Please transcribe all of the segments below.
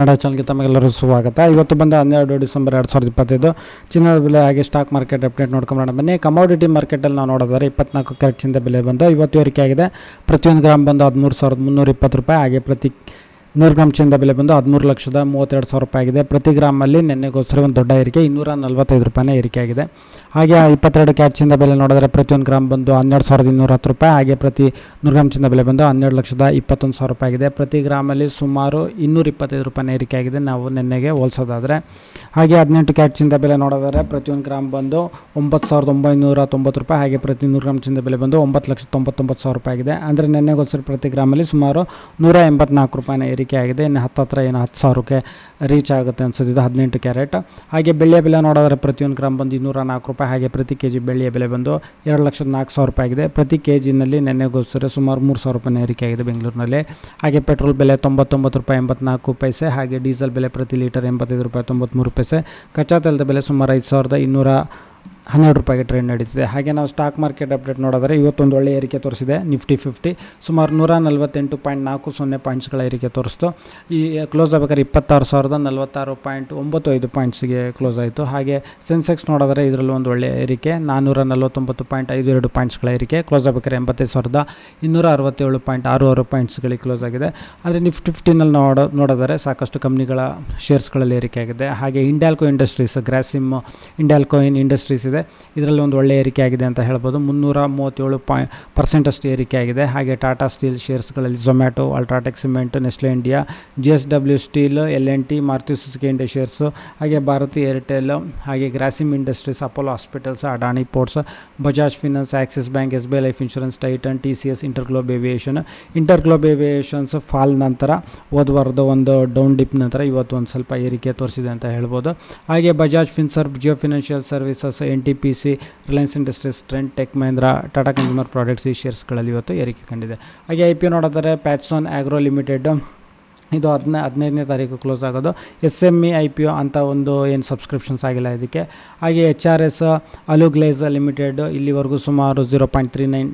ಕನ್ನಡ ಚಾನಲ್ಗೆ ತಮಗೆಲ್ಲರೂ ಸ್ವಾಗತ ಇವತ್ತು ಬಂದ ಹನ್ನೆರಡು ಡಿಸೆಂಬರ್ ಎರಡು ಸಾವಿರದ ಇಪ್ಪತ್ತೈದು, ಚಿನ್ನದ ಬೆಲೆ ಹಾಗೆ ಸ್ಟಾಕ್ ಮಾರ್ಕೆಟ್ ಅಪ್ಡೇಟ್ ನೋಡ್ಕೊಂಬರೋಣ. ಬನ್ನಿ ಕಮೋಡಿಟಿ ಮಾರ್ಕೆಟಲ್ಲಿ ನಾವು ನೋಡೋದಾದ್ರೆ ಇಪ್ಪತ್ನಾಲ್ಕು ಕ್ಯಾರೆಟ್ ಚಿನ್ನದ ಬೆಲೆ ಬಂದು ಇವತ್ತು ಏರಿಕೆ ಆಗಿದೆ. ಪ್ರತಿಯೊಂದು ಗ್ರಾಮ್ ಬಂದು ಹದಿಮೂರು ಸಾವಿರದ ಮುನ್ನೂರ ಇಪ್ಪತ್ತು ರೂಪಾಯಿ, ಹಾಗೆ ಪ್ರತಿ ನೂರು ಗ್ರಾಮ್ ಚಿನ್ನದ ಬೆಲೆ ಬಂದು ಹದಿಮೂರು ಲಕ್ಷದ ಮೂವತ್ತೆರಡು ಸಾವಿರ ರೂಪಾಯಿ ಆಗಿದೆ. ಪ್ರತಿ ಗ್ರಾಮಲ್ಲಿ ನಿನ್ನೆಗೋಸ್ಕರ ಒಂದು ದೊಡ್ಡ ಏರಿಕೆ, ಇನ್ನೂರ ನಲ್ವತ್ತೈದು ರೂಪಾಯಿನೇ ಏರಿಕೆ ಆಗಿದೆ. ಹಾಗೆ ಇಪ್ಪತ್ತೆರಡು ಕ್ಯಾಚ್ ಚಿನ್ನದ ಬೆಲೆ ನೋಡಿದ್ರೆ ಪ್ರತಿಯೊಂದು ಗ್ರಾಮ್ ಬಂದು ಹನ್ನೆರಡು ಸಾವಿರದ ಇನ್ನೂರ ಹತ್ತು ರೂಪಾಯಿ, ಹಾಗೆ ಪ್ರತಿ ನೂರು ಗ್ರಾಮ್ ಚಿನ್ನದ ಬೆಲೆ ಬಂದು ಹನ್ನೆರಡು ಲಕ್ಷದ ಇಪ್ಪತ್ತೊಂದು ಸಾವಿರ ರೂಪಾಯಿ ಆಗಿದೆ. ಪ್ರತಿ ಗ್ರಾಮಲ್ಲಿ ಸುಮಾರು ಇನ್ನೂರ ಇಪ್ಪತ್ತೈದು ರೂಪಾಯಿನ ಏರಿಕೆ ಆಗಿದೆ ನಾವು ನಿನ್ನೆಗೆ ಹೋಲಿಸೋದಾದರೆ. ಹಾಗೆ ಹದಿನೆಂಟು ಕ್ಯಾಚ್ ಚಿನ್ನದ ಬೆಲೆ ನೋಡಿದರೆ ಪ್ರತಿಯೊಂದು ಗ್ರಾಮ್ ಬಂದು ಒಂಬತ್ತು ಸಾವಿರದ ಒಂಬೈನೂರ ತೊಂಬತ್ತು ರೂಪಾಯಿ, ಹಾಗೆ ಪ್ರತಿ ನೂರು ಗ್ರಾಮ್ ಚಿನ್ನದ ಬೆಲೆ ಬಂದು ಒಂಬತ್ತು ಲಕ್ಷದ ತೊಂಬತ್ತೊಂಬತ್ತು ಸಾವಿರ ರೂಪಾಯಿ ಆಗಿದೆ. ಅಂದರೆ ನಿನ್ನೆಗೋಸ್ಕರ ಪ್ರತಿ ಗ್ರಾಮಲ್ಲಿ ಸುಮಾರು ನೂರ ಎಂಬತ್ನಾಲ್ಕು ರೂಪಾಯಿನ ಏರಿಕೆ ಆಗಿದೆ. ಇನ್ನು ಹತ್ತತ್ರ ಏನು ಹತ್ತು ಸಾವಿರಕ್ಕೆ ರೀಚ್ ಆಗುತ್ತೆ ಅನ್ಸೋದಿದೆ ಹದಿನೆಂಟು ಕ್ಯಾರೆಟ್. ಹಾಗೆ ಬೆಳ್ಳಿಯ ಬೆಲೆ ನೋಡಿದ್ರೆ ಪ್ರತಿಯೊಂದು ಗ್ರಾಮ್ ಬಂದು ಇನ್ನೂರ ನಾಲ್ಕು ರೂಪಾಯಿ. ಹಾಗೆ ಪ್ರತಿ ಕೆ ಜಿ ಬೆಳ್ಳಿಯ ಬೆಲೆ ಬಂದು ಎರಡು ಲಕ್ಷದ ನಾಲ್ಕು ಸಾವಿರ ರೂಪಾಯಿ ಆಗಿದೆ. ಪ್ರತಿ ಕೆ ಜಿನಲ್ಲಿ ನೆನ್ನೆಗೋಸ್ಕರ ಸುಮಾರು ಮೂರು ಸಾವಿರ ರೂಪಾಯಿ ಏರಿಕೆ ಆಗಿದೆ ಬೆಂಗಳೂರಿನಲ್ಲಿ. ಹಾಗೆ ಪೆಟ್ರೋಲ್ ಬೆಲೆ ತೊಂಬತ್ತೊಂಬತ್ತು ರೂಪಾಯಿ ಎಂಬತ್ನಾಲ್ಕು ಪೈಸೆ. ಹಾಗೆ ಡೀಸೆಲ್ ಬೆಲೆ ಪ್ರತಿ ಲೀಟರ್ ಎಂಬತ್ತೈದು ರೂಪಾಯಿ ತೊಂಬತ್ತ್ಮೂರು ಪೈಸೆ. ಕಚ್ಚಾ ತೈಲದ ಬೆಲೆ ಸುಮಾರು ಐದು ಸಾವಿರದ ಇನ್ನೂರ ಹನ್ನೆರಡು ರೂಪಾಯಿಗೆ ಟ್ರೇಡ್ ನಡೀತಿದೆ. ಹಾಗೆ ನಾವು ಸ್ಟಾಕ್ ಮಾರ್ಕೆಟ್ ಅಪ್ಡೇಟ್ ನೋಡಿದ್ರೆ ಇವತ್ತೊಂದು ಒಳ್ಳೆಯ ಏರಿಕೆ ತೋರಿಸಿದೆ. ನಿಫ್ಟಿ ಫಿಫ್ಟಿ ಸುಮಾರು ನೂರ ನಲವತ್ತೆಂಟು ಪಾಯಿಂಟ್ ನಾಲ್ಕು ಸೊನ್ನೆ ಪಾಯಿಂಟ್ಸ್ಗಳ ಏರಿಕೆ ತೋರಿಸ್ತು. ಈ ಕ್ಲೋಸ್ ಆಗಬೇಕಾದ್ರೆ ಇಪ್ಪತ್ತಾರು ಸಾವಿರದ ನಲವತ್ತಾರು ಪಾಯಿಂಟ್ ಒಂಬತ್ತು ಐದು ಪಾಯಿಂಟ್ಸ್ಗೆ ಕ್ಲೋಸ್ ಆಯಿತು. ಹಾಗೆ ಸೆನ್ಸೆಕ್ಸ್ ನೋಡಿದ್ರೆ ಇದರಲ್ಲಿ ಒಂದು ಒಳ್ಳೆಯ ಏರಿಕೆ. ನಾನ್ನೂರ ನಲವತ್ತೊಂಬತ್ತು ಪಾಯಿಂಟ್ ಐದು ಎರಡು ಪಾಯಿಂಟ್ಸ್ಗಳ ಏರಿಕೆ. ಕ್ಲೋಸ್ ಆಗಬೇಕಾದ್ರೆ ಎಂಬತ್ತೈದು ಸಾವಿರದ ಇನ್ನೂರ ಅರವತ್ತೇಳು ಪಾಯಿಂಟ್ ಆರು ಆರು ಪಾಯಿಂಟ್ಸ್ಗಳಿಗೆ ಕ್ಲೋಸ್ ಆಗಿದೆ. ಆದರೆ ನಿಫ್ಟಿ ಫಿಫ್ಟಿನಲ್ಲಿ ನೋಡೋ, ನೋಡಿದರೆ ಸಾಕಷ್ಟು ಕಂಪ್ನಿಗಳ ಶೇರ್ಸ್ಗಳಲ್ಲಿ ಏರಿಕೆ ಆಗಿದೆ. ಹಾಗೆ Hindalco industries Grasim in industries ಇದೆ. ಇದರಲ್ಲಿ ಒಂದು ಒಳ್ಳೆಯ ಏರಿಕೆ ಆಗಿದೆ ಅಂತ ಹೇಳ್ಬೋದು. ಮುನ್ನೂರ ಮೂವತ್ತೇಳು ಪಾಯ್ ಪರ್ಸೆಂಟಷ್ಟು ಏರಿಕೆ ಆಗಿದೆ. ಹಾಗೆ Tata steel ಶೇರ್ಸ್ಗಳಲ್ಲಿ Zomato UltraTech Cement Nestle India J S W Steel L and T Maruti Suzuki India shares ಹಾಗೆ ಭಾರತಿ ಏರ್ಟೆಲ್ ಹಾಗೆ Grasim Industries Apollo Hospitals Adani Ports Bajaj Finance Axis Bank S B I Life Insurance Titan T C S InterGlobe Aviation InterGlobe aviations fall ನಂತರ, ಹೋದ ಒಂದು down drip ನಂತರ ಇವತ್ತು ಒಂದು ಸ್ವಲ್ಪ ಏರಿಕೆ ತೋರಿಸಿದೆ ಅಂತ ಹೇಳ್ಬೋದು. ಹಾಗೆ Bajaj Finserv Jio Financial Services N T P C Reliance Industries Trent Tech Mahindra Tata Consumer Products ಈ ಶೇರ್ಸ್ಗಳಲ್ಲಿ ಇವತ್ತು ಏರಿಕೆ ಕಂಡಿದೆ. ಹಾಗೆ ಐ ಪಿ ಒ ನೋಡಿದರೆ ಪ್ಯಾಟ್ಸೋನ್ ಆಗ್ರೋ ಲಿಮಿಟೆಡ್ ಇದು ಹದಿನೈ, ಹದಿನೈದನೇ ತಾರೀಕು ಕ್ಲೋಸ್ ಆಗೋದು. S M E I P O ಅಂತ ಒಂದು ಏನು ಸಬ್ಸ್ಕ್ರಿಪ್ಷನ್ಸ್ ಆಗಿಲ್ಲ ಇದಕ್ಕೆ. ಹಾಗೆ H R S Aluglaze limited ಇಲ್ಲಿವರೆಗೂ ಸುಮಾರು zero point three nine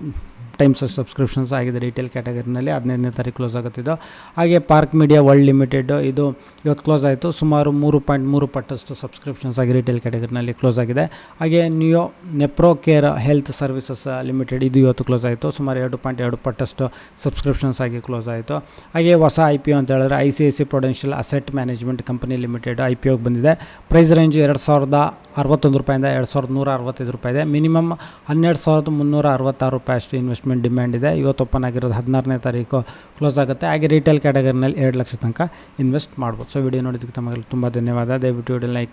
times subscriptions ಆಗಿದೆ ರಿಟೇಲ್ ಕ್ಯಾಟಗರಿನಲ್ಲಿ ಹದಿನೈದನೇ ತಾರೀಕು ಕ್ಲೋಸ್ ಆಗುತ್ತಿದ್ದು ಹಾಗೆ ಪಾರ್ಕ್ ಮೀಡಿಯಾ ವರ್ಲ್ಡ್ ಲಿಮಿಟೆಡ್ ಇದು ಇವತ್ತು ಕ್ಲೋಸ್ ಆಯಿತು. ಸುಮಾರು ಮೂರು ಪಾಯಿಂಟ್ ಮೂರು ಪಟ್ಟಷ್ಟು ಸಬ್ಸ್ಕ್ರಿಪ್ಷನ್ಸ್ ಆಗಿ ರಿಟೇಲ್ ಕ್ಯಾಟಗರಿನಲ್ಲಿ ಕ್ಲೋಸ್ ಆಗಿದೆ. ಹಾಗೆ ನ್ಯೂಯೋ Nephro Care Health Services Limited ಇದು ಇವತ್ತು ಕ್ಲೋಸ್ ಆಯಿತು. ಸುಮಾರು ಎರಡು ಪಾಯಿಂಟ್ ಎರಡು ಪಟ್ಟಷ್ಟು ಸಬ್ಸ್ಕ್ರಿಪ್ಷನ್ಸ್ ಆಗಿ ಕ್ಲೋಸ್ ಆಯಿತು. ಹಾಗೆ ಹೊಸ ಐ ಪಿ ಒ ಅಂತ ಹೇಳಿದ್ರೆ I C I C prudential asset management company limited I P ಒಗೆ ಬಂದಿದೆ. ಪ್ರೈಸ್ ರೇಂಜ್ ಎರಡು ಸಾವಿರದ ಅರವತ್ತೊಂದು ರೂಪಾಯಿಂದ ಎರಡು ಸಾವಿರದ ನೂರ ಅರವತ್ತೈದು ರೂಪಾಯಿ ಇದೆ. ಮಿನಿಮಮ್ ಹನ್ನೆರಡು ಸಾವಿರದ ಮುನ್ನೂರ ಅರವತ್ತಾರು ರೂಪಾಯಿ ಅಷ್ಟು ಇನ್ವೆಸ್ಟ್ಮೆಂಟ್ ಡಿಮ್ಯಾಂಡ್ ಇದೆ. ಇವತ್ತು ಓಪನ್ ಆಗಿರೋದು ಹದಿನಾರನೇ ತಾರೀಕು ಕ್ಲೋಸ್ ಆಗುತ್ತೆ. ಹಾಗೆ ರಿಟೇಲ್ ಕ್ಯಾಟಗರಿನಲ್ಲಿ ಎರಡು ಲಕ್ಷ ತನಕ ಇನ್ವೆಸ್ಟ್ ಮಾಡ್ಬೋದು. ಸೊ ವಿಡಿಯೋ ನೋಡಿದ್ದಕ್ಕೆ ತಮಗೆ ತುಂಬ ಧನ್ಯವಾದ. ದಯವಿಟ್ಟು ವಿಡಿಯೋ ಲೈಕ್